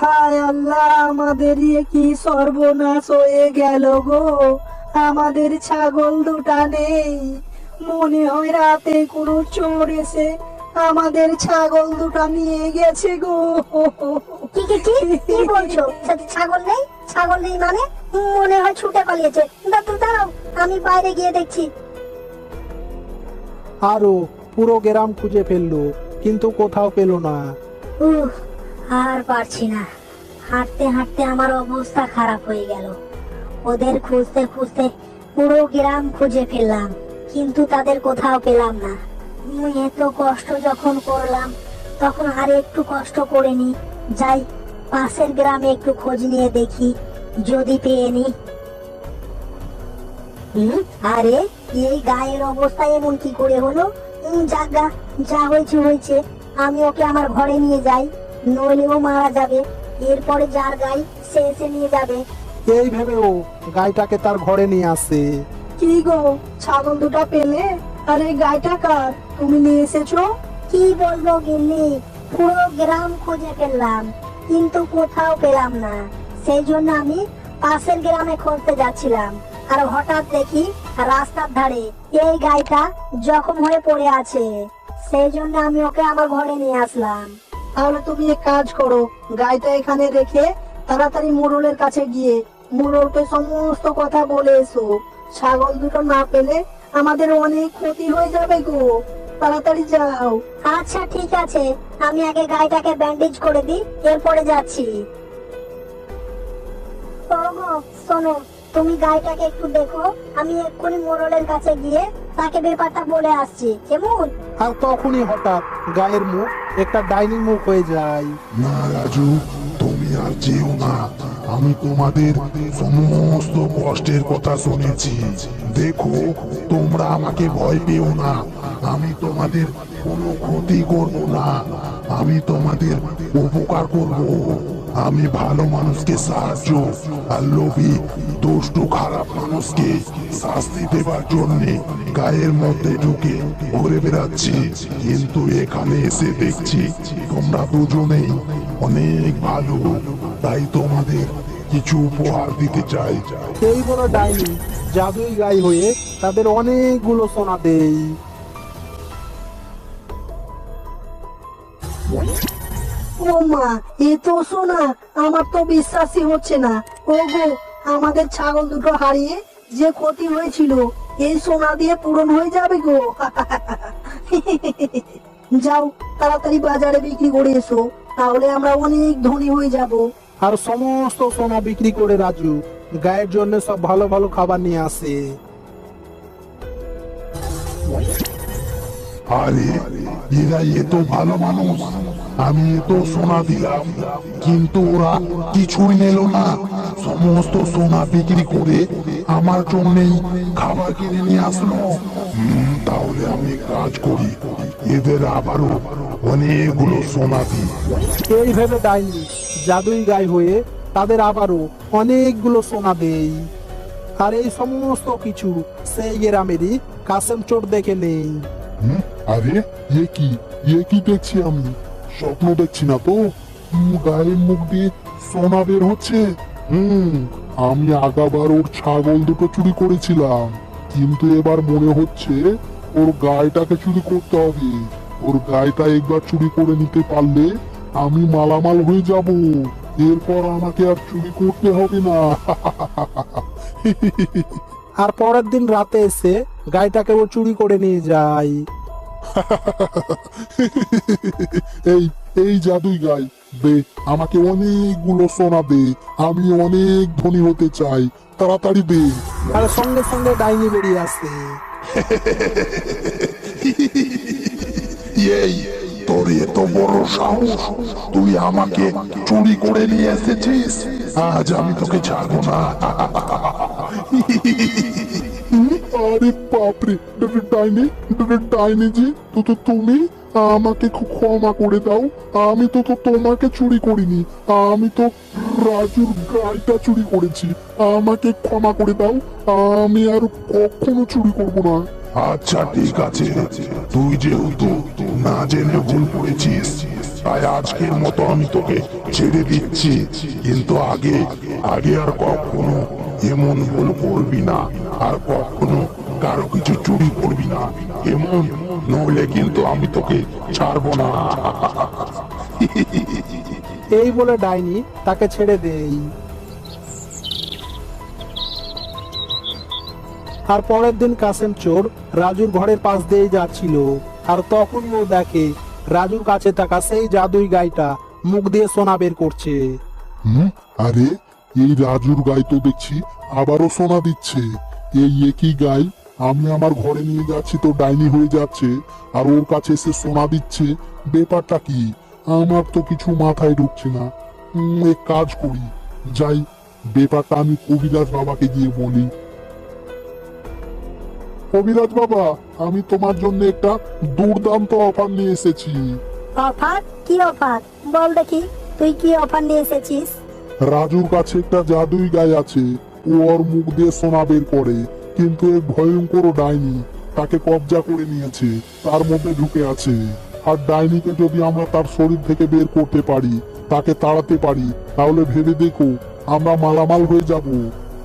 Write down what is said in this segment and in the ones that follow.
হায় আল্লাহ আমাদের কি সর্বনাশ হয়ে গেল গো? আমাদের ছাগল দুটা নেই। মনে হয় রাতে কোনো চোর এসে আমাদের ছাগল দুটা নিয়ে গেছে গো। কি কি কি? কি বলছো? ছাগল নেই? ছাগল নেই মানে? মনে হয় ছুটে পালিয়েছে। দাদু দাঁড়াও আমি বাইরে গিয়ে দেখছি। আরও পুরো গ্রাম খুঁজে ফেলল কিন্তু কোথাও পেল না। উহ আর পারছি না। হাঁটতে হাঁটতে আমার অবস্থা খারাপ হয়ে গেল। ওদের খুঁজতে খুঁজতে পুরো গ্রাম খুঁজে ফেললাম, কিন্তু তাদের কোথাও পেলাম না। এত কষ্ট যখন করলাম, তখন আর একটু কষ্ট করে নি। যাই, পাশের গ্রামে একটু খোঁজ নিয়ে দেখি, যদি পেয়ে নি। আরে, এই গায়ের অবস্থা এমন কি করে হলো? যা হয়েছে হয়েছে। আমি ওকে আমার ঘরে নিয়ে যাই। নইলে ও মারা যাবে। এরপরে যার গাই সে এসে নিয়ে যাবে। এই ভেবে ও গাইটাকে তার ঘরে নিয়ে আসে। কি গো ছাগল দুটা পেলে? আরে গাইটা কার? তুমি নিয়ে এসেছ? কি বলব গিন্নি পুরো গ্রাম খুঁজে ফেললাম কিন্তু কোথাও পেলাম না। সেই জন্য আমি পাশের গ্রামে খুঁজতে যাচ্ছিলাম আর হঠাৎ দেখি রাস্তার ধারে এই গাইটা জখম হয়ে পড়ে আছে। সেই জন্য আমি ওকে আমার ঘরে নিয়ে আসলাম। তাহলে তুমি এক কাজ করো গাইটা এখানে রেখে তাড়াতাড়ি মোড়লের কাছে গিয়ে মোড়লকে সমস্ত কথা বলে এসো। ছাগল দুটো না পেলে আমাদের অনেক ক্ষতি হয়ে যাবে গো। তাড়াতাড়ি যাও। আচ্ছা ঠিক আছে। আমি আগে গাইটাকে ব্যান্ডেজ করে দিই এরপরে যাচ্ছি। ওগো শোনো তুমি গাইটাকে একটু দেখো। আমি এক্ষুনি মোড়লের কাছে গিয়ে তাকে ব্যাপারটা বলে আসছি। কেমন? আর তখনই হঠাৎ গায়ের মুখ একটা ডাইনিং মুখ হয়ে যায়। না, রাজু, তুমি আর যেও না। আমি তোমাদের সমস্ত কষ্টের কথা শুনেছি। দেখো, তোমরা আমাকে ভয় পেও না। আমি তোমাদের কোনো ক্ষতি করব না। আমি তোমাদের উপকার করব। আমি ভালো মানুষকে সাহায্য আর লোভী, দুষ্ট, খারাপ মানুষকে শাস্তি দেবার জন্য গায়ের মধ্যে ঢুকে ঘুরে বেড়াচ্ছি। কিন্তু এখানে এসে দেখছি তোমরা দুজনেই অনেক ভালো। তাই তোমাদের কিছু উপহার দিতে চাই। সেই বড় ডাইনি, জাদুই গাই হয়ে তাদের অনেকগুলো সোনা দেয় ও এ তো শোনা আমার তো বিশ্বাসই হচ্ছে না। ও গো আমাদের ছাগল দুটো হারিয়ে যে ক্ষতি হয়েছিল এই সোনা দিয়ে পূরণ হয়ে যাবে গো। যাও, তাড়াতাড়ি বাজারে বিক্রি করে এসো, তাহলে আমরা অনেক ধনী হয়ে যাব। আর সমস্ত সোনা বিক্রি করে রাজু, গায়ের জন্য সব ভালো ভালো খাবার নিয়ে আসে। আরে এরা এত ভালো মানুষ। আমি এত সোনা দিলাম। কিন্তু ওরা কিছুই নিল না। সমস্ত সোনা বিক্রি করে আমার জন্যই খাবার কিনে নিয়ে আসলো। তাহলে আমি কাজ করি। এদের আবারও অনেকগুলো সোনা দিই। এই ভেবে ডাইনি জাদুই গাই হয়ে তাদের আবারও অনেকগুলো সোনা দেয় আর এই সমস্ত কিছু সেই গ্রামেরই কাসেম চোর দেখে নেই। হুম, আরে, এ কি? এ কি দেখছি আমি? স্বপ্ন দেখছি না তো? গায়ের মুখ দিয়ে সোনা বের হচ্ছে। হুম, আমি আগাবার ওর ছাগল দুটো চুরি করেছিলাম। কিন্তু এবার মনে হচ্ছে ওর গায়েটাকে চুরি করতে হবে। ওর গায়েটা একবার চুরি করে নিতে পারলে আমি মালামাল হয়ে যাব। এরপর আমাকে আর চুরি করতে হবে না। আর পরের দিন রাতে এসে গাইটাকে ও চুরি করে নিয়ে যায়। এই এই জাদুই গাই দে আমাকে অনেকগুলো সোনা দে আমি অনেক ধনী হতে চাই তাড়াতাড়ি দে। আর সঙ্গে সঙ্গে ডাইনি বেরিয়ে আসে এই তোর এত বড় সাহস তুই আমাকে চুরি করে নিয়ে এসেছিস? আজ আমি তোকে ছাড়বো না। আরে বাপরে ডাইনি ডাইনি জি, তো তো তুমি আমাকে ক্ষমা করে দাও। আমি তো তো তোমাকে চুরি করিনি, আমি তো রাজুর গাড়িটা চুরি করেছি। আমাকে ক্ষমা করে দাও, আমি আর কখনো চুরি করব না। আচ্ছা ঠিক আছে। তুই যেহেতু না জেনে ভুল করেছিস, তাই আজকের মতো আমি তোকে ছেড়ে দিচ্ছি। কিন্তু আগে আগে আর কখনো এমন ভুল করবি না আর কখনো কারও কিছু চুরি করবি না। এমন নইলে কিন্তু আমি তোকে ছাড়বো না। এই বলে ডাইনি তাকে ছেড়ে দেই। আর পরের দিন কাসেম চোর রাজুর ঘরের পাশ দিয়ে যাচ্ছিল। আর তখনই ও দেখে রাজুর কাছে থাকা সেই জাদুই গাইটা মুখ দিয়ে সোনা বের করছে। আরে এই রাজুর গাই তো দেখছি আবারও সোনা দিচ্ছে। এই একই গাই আমি আমার ঘরে নিয়ে যাচ্ছি তো ডাইনি হয়ে যাচ্ছে, আর ওর কাছে এসে সোনা দিচ্ছে, ব্যাপারটা কি? আমার তো কিছু মাথায় ঢুকছে না। কাজ করি। যাই, ব্যাপারটা আমি কবিরাজ বাবাকে গিয়ে বলি। কবিরাজ বাবা, আমি তোমার জন্য একটা দুর্দান্ত অফার নিয়ে এসেছি। অফার? কি অফার? বল দেখি, তুই কি অফার নিয়ে এসেছিস? রাজুর কাছে একটা জাদুই গায়ে আছে। ও ওর মুখ দিয়ে সোনা বের করে, কিন্তু এক ভয়ঙ্কর ডাইনি তাকে কবজা করে নিয়েছে, তার মধ্যে ঢুকে আছে। আর ডাইনিকে যদি আমরা তার শরীর থেকে বের করতে পারি, তাকে তাড়াতে পারি, তাহলে ভেবে দেখো আমরা মালামাল হয়ে যাব।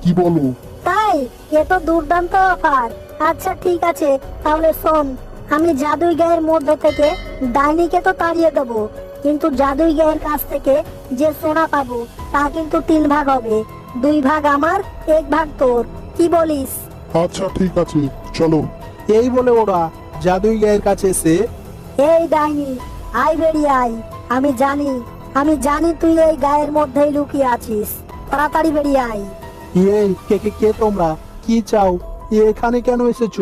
কি বলো? তাই? এ তো দুর্দান্ত অফার। আচ্ছা ঠিক আছে, তাহলে শোন, আমি জাদুই গায়ের মধ্যে থেকে ডাইনিকে তো তাড়িয়ে দেবো। কিন্তু জাদুই গায়ের কাছ থেকে যে সোনা পাবো তা কিন্তু তিন ভাগ হবে। দুই ভাগ আমার এক ভাগ তোর। কি বলিস? আচ্ছা ঠিক আছে চলো। এই বলে ওরা জাদুই গায়ের কাছে এসে এই ডাইনি আই বেরিয়ে আই আমি জানি আমি জানি তুই এই গায়ের মধ্যেই লুকিয়ে আছিস। তাড়াতাড়ি বেরিয়ে আই এই কে কে কে তোমরা? কি চাও? এখানে কেন এসেছ?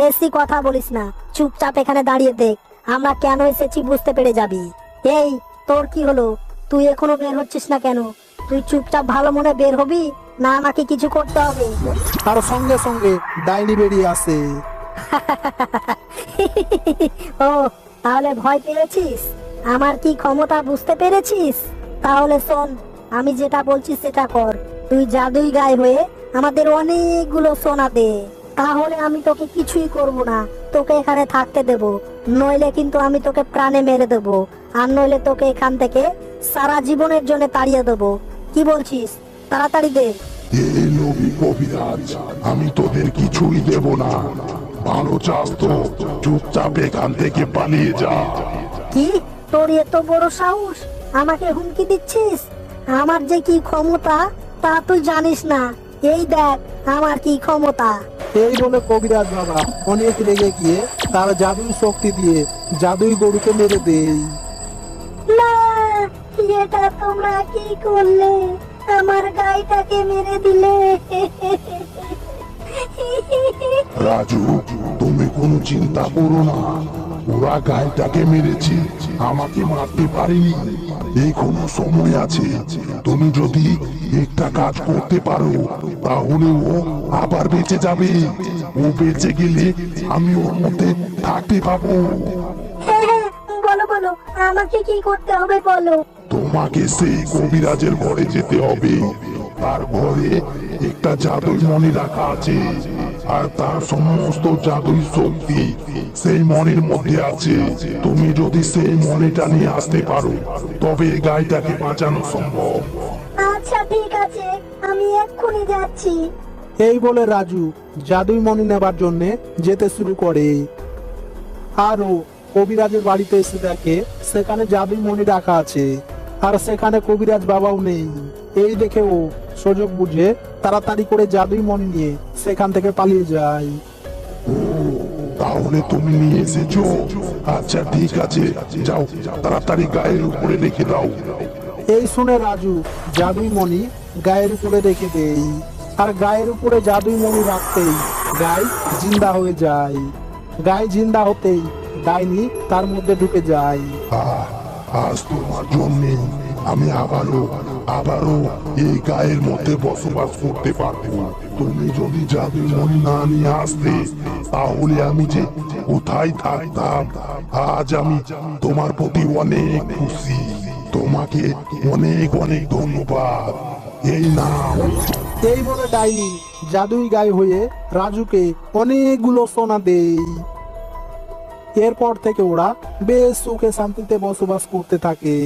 বেশি কথা বলিস না। চুপচাপ এখানে দাঁড়িয়ে দেখ। আমরা কেন এসেছি বুঝতে পেরে যাবি। এই তোর কি হলো? তুই এখনও বের হচ্ছিস না কেন? তুই চুপচাপ ভালো মনে বের হবি? না আমাকে কিছু করতে হবে? আর সঙ্গে সঙ্গে ডাইনি বেরিয়ে আসে। ও তাহলে ভয় পেয়েছিস? আমার কি ক্ষমতা বুঝতে পেরেছিস? তাহলে শোন আমি যেটা বলছি সেটা কর। তুই জাদুই গায়ে হয়ে আমাদের অনেকগুলো সোনা দে। তাহলে আমি তোকে কিছুই করব না। তোকে এখানে থাকতে দেব। নইলে কিন্তু আমি তোকে প্রাণে মেরে দেব। আর নইলে তোকে এখান থেকে সারা জীবনের জন্য তাড়িয়ে দেব। কি বলছিস? তাড়াতাড়ি দে। আমি তোদের কিছুই দেব না। ভালো চাস তো চুপচাপ এখান থেকে পালিয়ে যা। কি? তোর এত বড় সাহস? আমাকে হুমকি দিচ্ছিস? আমার যে কি ক্ষমতা তা তুই জানিস না। এই দেখ আমার কি ক্ষমতা। এই বলে কবিরাজ বাবা অনেক রেগে গিয়ে তার জাদুই শক্তি দিয়ে জাদুই গরুকে মেরে দেয়। না এটা তোমরা কি করলে? আমার গাইটাকে মেরে দিলে। রাজু তুমি কোনো চিন্তা করো না। ওরা গাইটাকে মেরেছে। আমাকে মারতে পারেনি। এখনও সময় আছে। তুমি যদি একটা কাজ করতে পারো তাহলে ও আবার বেঁচে যাবে। ও বেঁচে গেলে আমি ওর মধ্যে থাকতে পাবো। হ্যাঁ হ্যাঁ বলো বলো আমাকে কি করতে হবে বলো? তোমাকে সেই কবিরাজের ঘরে যেতে হবে। তার ঘরে একটা জাদুই মণি রাখা আছে। আর তার সমস্ত জাদুই শক্তি সেই মনের মধ্যে আছে তুমি যদি সেই মনেটা নিয়ে আসতে পারো তবে গাইটাকে বাঁচানো সম্ভব। আচ্ছা ঠিক আছে আমি এক্ষুনি যাচ্ছি। এই বলে রাজু জাদুই মণি নেবার জন্য যেতে শুরু করে। আরও কবিরাজের বাড়িতে এসে দেখে সেখানে জাদুই মণি রাখা আছে। আর সেখানে কবিরাজ বাবাও নেই। এই দেখে ও সুযোগ বুঝে তাড়াতাড়ি করে জাদুই মণি নিয়ে সেখান থেকে পালিয়ে যায়। তাহলে তুমি নিয়ে এসেছ? আচ্ছা ঠিক আছে। যাও তাড়াতাড়ি গায়ের উপরে রেখে দাও। এই শুনে রাজু জাদুই মণি গায়ের উপরে রেখে দেই আর গায়ের উপরে জাদুই মণি রাখতেই গায়ে জিন্দা হয়ে যায়। গায়ে জিন্দা হতেই ডাইনি তার মধ্যে ঢুকে যায়। আজ তোমার জন্যে আমি আবারও আবারও এই গায়ের মধ্যে বসবাস করতে পারব। তুমি যদি জাদুর মনি না নিয়ে আসতে, তাহলে আমি যে কোথায় থাকতাম, আজ আমি তোমার প্রতি অনেক খুশি। তোমাকে অনেক অনেক ধন্যবাদ। এই নাম এই বলে ডাইনি জাদুই গায়ে হয়ে রাজুকে অনেকগুলো সোনা দেই এরপর থেকে ওরা বেশ সুখে শান্তিতে বসবাস করতে থাকে।